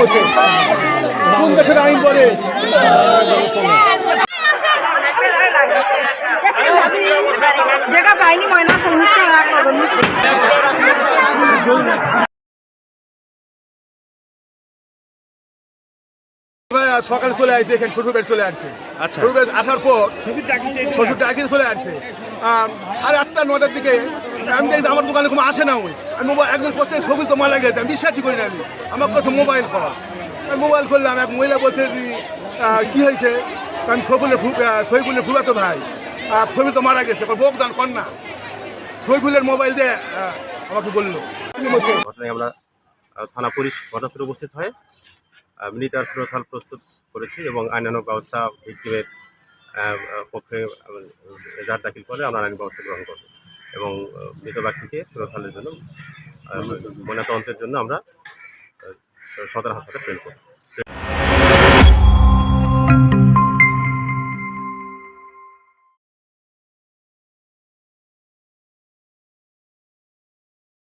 মধ্যে কোন দেশের আইন পাইনি ময়না রাখব এবার সকালে চলে আসছে এখানে শ্বশুর বাড়ি চলে আসছে। আচ্ছা। আসার পর শ্বশুর ডাকিয়ে চলে আসছে? সাড়ে আটটা নটার দিকে আমি দেখছি আমার দোকানে কোনো আসে না ওই। আমি মোবাইল একজন করছে ছবি তো মারা গেছে আমি বিশ্বাসই করি না আমি। আমার কাছে মোবাইল করা। আমি মোবাইল করলাম এক মহিলা বলছে যে কি হয়েছে? আমি সৈফুলের সৈফুলের ফুলাতো ভাই। আহ, ছবি তো মারা গেছে। বোকদান কর না। সৈফুলের মোবাইল দিয়ে আমাকে বলল। ঘটনায় আমরা থানা পুলিশ ঘটনাস্থলে উপস্থিত হয়ে মৃতার সুরথাল প্রস্তুত করেছি এবং আইনানুক ব্যবস্থা ভিক্টিমের পক্ষে এজাহার দাখিল করে আমরা আইন ব্যবস্থা গ্রহণ করব। এবং মৃত ব্যক্তিকে সুরথালের জন্য ময়নাতদন্তের জন্য আমরা সদর হাসপাতালে প্রেরণ করছি।